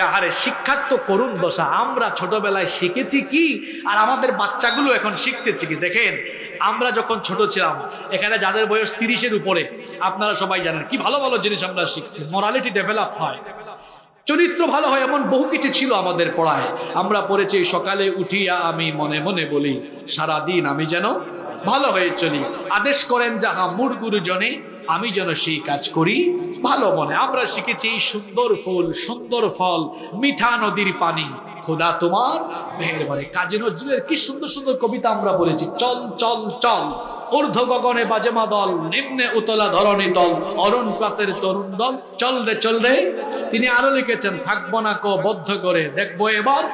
আরে শিক্ষার তো করুণ দশা। আমরা ছোটবেলায় শিখেছি কি? আর আমাদের বাচ্চাগুলো এখন শিখতেছি কি? দেখেন, আমরা যখন ছোট ছিলাম, এখানে যাদের বয়স তিরিশের উপরে, আপনারা সবাই জানেন, কি ভালো ভালো জিনিস আমরা শিখছি। মরালিটি ডেভেলপ হয়। চরিত্র ভালো হয়, এমন বহু কিছু ছিল আমাদের পড়ায়। আমরা পড়েছি, সকালে উঠিয়া আমি মনে মনে বলি সারা দিন আমি যেন ভালো হয়ে চলি। আদেশ করেন, যাহা মূর গুরুজনে আমি যেন সেই কাজ করি। ভালো মনে। আমরা শিখেছি সুন্দর ফুল, সুন্দর ফল, মিঠা নদীর পানি। খোদা তোমার মেহেরবানি কাজী নজরুলের কি সুন্দর সুন্দর কবিতা আমরা বলেছি, চল চল চল ঊর্ধ্ব গগনে বাজেমা দল নিম্নে উতলা ধরণী দল, অরুণ প্রাতের তরুণ দল, চল রে চল রে। তিনি আরও লিখেছেন, থাকব না কো বদ্ধ করে, দেখব এবার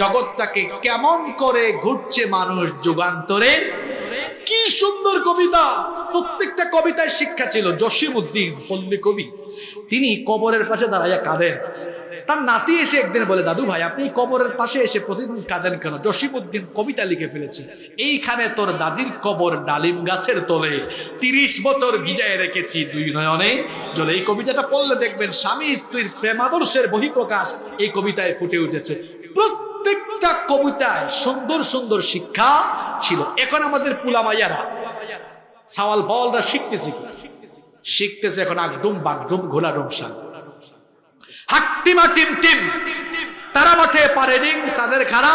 জগৎটাকে কেমন করে ঘুরছে মানুষ যুগান্তরে কি সুন্দর কবিতা। প্রত্যেকটা কবিতায় শিক্ষা ছিল। জসিম উদ্দিন পল্লী কবি। তিনি কবরের পাশে দাঁড়াইয়া কাঁদেন। তার নাতি এসে একদিন বলে, দাদু ভাই, আপনি কবরের পাশে এসে প্রতিদিন কাঁদেন কেন? জসিমউদ্দিন কবিতা লিখে ফেলেছে। এইখানে তোর দাদির কবর ডালিম গাছের তলে। তিরিশ বছর ভিজায় রেখেছি দুই নয়নে। জলে এই কবিতাটা পড়লে দেখবেন স্বামী স্ত্রীর প্রেমাদর্শের বহিঃপ্রকাশ এই কবিতায় ফুটে উঠেছে। প্রত্যেকটা কবিতায় সুন্দর সুন্দর শিক্ষা ছিল। এখন আমাদের পুলামাইয়ারা, সাওয়াল বলরা শিখতেছে শিখতেছে এখন আগডুম বাগডুম ঘোলা সাগ হাক্টিমা টিম টিম, তারা মাঠে পারে রিং, তাদের খারা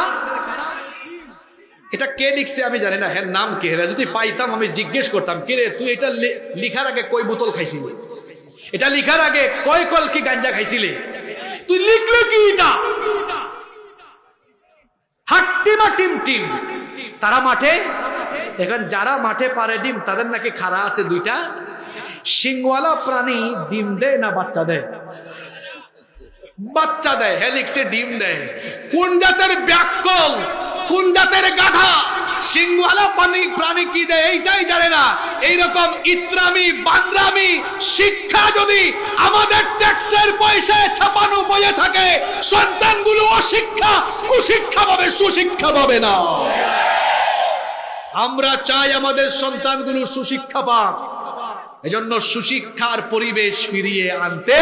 এটা কে লিখছে আমি জানি না হ্যাঁ নাম কে? হেরা যদি পাইতাম আমি জিজ্ঞেস করতাম, কে রে, তুই এটা লিখার আগে কই বোতল খাইছিলি? এটা লিখার আগে কয় কল কি গাঞ্জা খাইছিলি? তুই লিখলো কি এটা? হাক্টিমা টিম টিম। তারা মাঠে? এখন যারা মাঠে পারে ডিম তাদের নাকি খাড়া আছে দুইটা? সিংওয়ালা প্রাণী ডিম দেয় না বাচ্চা দেয়? বাচ্চা দেয় হেলিক্সে ডিম দেয়। কোন জাতের ব্যাকল কোন জাতের গাধা? সিংওয়ালা প্রাণী প্রাণী কি দেয় এইটাই জানে না। এইরকম ইত্রামি বান্দ্রামি শিক্ষা যদি আমাদের ট্যাক্সের পয়সায় ছাপানো বইয়ে থাকে, সন্তানগুলো অশিক্ষা, কুশিক্ষা পাবে, সুশিক্ষা পাবে না। আমরা চাই আমাদের সন্তানগুলো সুশিক্ষা পাক। এজন্য সুশিক্ষার পরিবেশ ফিরিয়ে আনতে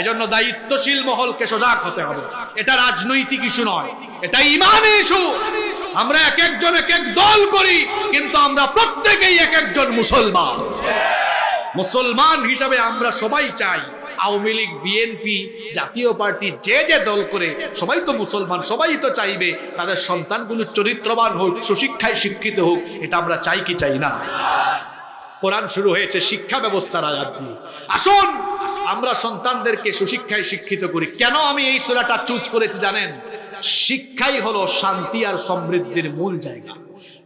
এজন্য দায়িত্বশীল মহলকে সজাগ হতে হবে। এটা রাজনৈতিক ইস্যু নয়, এটা ইমানি ইস্যু। আমরা এক একজন এক এক দল করি, কিন্তু আমরা প্রত্যেকেই এক একজন মুসলমান। মুসলমান হিসাবে আমরা সবাই চাই, আওয়ামী লীগ, বিএনপি, জাতীয় পার্টি, যে যে দল করে, সবাই তো মুসলমান, সবাই তো চাইবে তাদের সন্তানগুলো চরিত্রবান হোক, সুশিক্ষায় শিক্ষিত হোক, এটা আমরা চাই কি চাই না? কোরআন শুরু হয়েছে শিক্ষা ব্যবস্থার আয়াত দিয়ে। আসুন আমরা সন্তানদেরকে সুশিক্ষায় শিক্ষিত করি। কেন আমি এই সুরাটা চুজ করেছি জানেন? শিক্ষাই হলো শান্তি আর সমৃদ্ধির মূল জায়গা।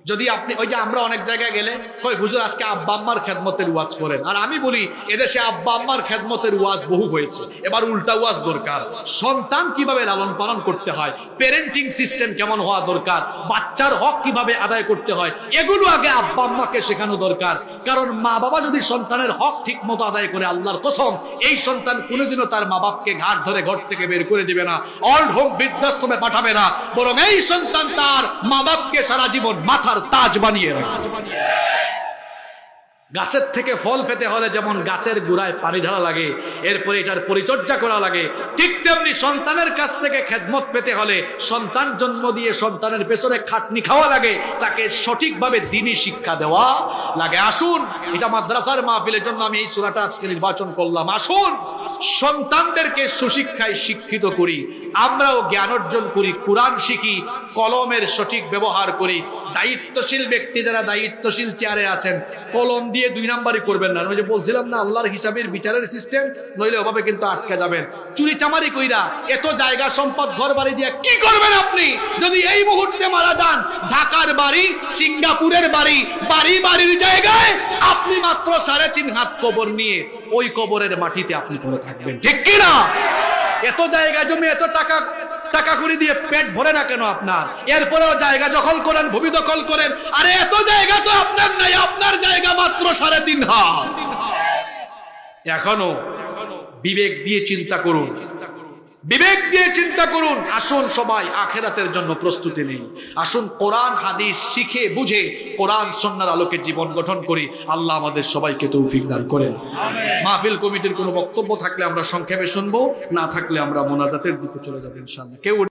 যদি আপনি, ওই যে আমরা অনেক জায়গায় গেলে কই হুজুর, আজকে আব্বা আম্মার খেদমতের ওয়াজ করেন। আর আমি বলি, এদেশে আব্বা আম্মার খেদমতের ওয়াজ বহু হয়েছে। এবার উল্টা ওয়াজ দরকার। সন্তান কীভাবে লালন পালন করতে হয়? প্যারেন্টিং সিস্টেম কেমন হওয়া দরকার? বাচ্চার হক কীভাবে আদায় করতে হয়? এগুলো আগে আব্বা আম্মাকে শেখানো দরকার। কারণ মা বাবা যদি সন্তানের হক ঠিক মতো আদায় করে আল্লাহর কসম, এই সন্তান কোনোদিনও তার মা বাপকে ঘাট ধরে ঘর থেকে বের করে দিবে না। অল্ড হোম বৃদ্ধাশ্রমে পাঠাবে না। বরং এই সন্তান তার মা বাপকে সারা জীবন মাথার তাজ বানিয়ে রাখবে গাছের থেকে ফল পেতে হলে যেমন গাছের গোড়ায় পানি ঢালা লাগে, এরপরে এটার পরিচর্যা করা লাগে, ঠিক তেমনি সন্তানের কাছ থেকে খেদমত পেতে হলে সন্তান জন্ম দিয়ে সন্তানের পেছনে খাটনি খাওয়া লাগে, তাকে সঠিকভাবে দিনী শিক্ষা দেওয়া লাগে। আসুন, এটা মাদ্রাসার মাহফিলের জন্য আমি এই সুরাটা আজকে নির্বাচন করলাম। আসুন, সন্তানদেরকে সুশিক্ষায় শিক্ষিত করি, আমরাও জ্ঞান অর্জন করি, কোরআন শিখি, কলমের সঠিক ব্যবহার করি। দায়িত্বশীল ব্যক্তি যারা দায়িত্বশীল চেয়ারে আছেন, কলম দিয়ে দুই নাম্বারই করবেন না। ওই যে বলছিলাম না, আল্লাহর হিসাবের বিচারের সিস্টেম নইলে ওভাবে কিন্তু আটকে যাবেন। চুরি চামারি কইরা এত জায়গা, সম্পদ ঘর বাড়ি দিয়ে কি করবেন আপনি? যদি এই মুহূর্তে মারা যান, ঢাকার বাড়ি, সিঙ্গাপুরের বাড়ি বাড়ি বাড়ির জায়গায় আপনি মাত্র সাড়ে তিন হাত কবর নিয়ে ওই কবরের মাটিতে আপনি পড়ে থাকবেন। ঠিক কিনা? এত জায়গা জমি, এত টাকা টাকা কুড়ি দিয়ে পেট ভরে না কেন আপনার? এরপরেও জায়গা দখল করেন, ভূমি দখল করেন। আরে এত জায়গা তো আপনার নাই, আপনার জায়গা মাত্র সাড়ে তিন হাত। এখনও বিবেক দিয়ে চিন্তা করুন। বিবেক দিয়ে চিন্তা করুন, আসুন সবাই আখেরাতের জন্য প্রস্তুতি নেই। আসুন কোরআন, হাদিস শিখে, বুঝে, কোরআন সন্ন্যার আলোকে জীবন গঠন করি। আল্লাহ আমাদের সবাইকে তৌফিক দান করেন। মাহফিল কমিটির কোনো বক্তব্য থাকলে আমরা সংক্ষেপে শুনব, না থাকলে আমরা মোনাজাতের দিকে চলে যাব ইনশাল্লাহ কেউ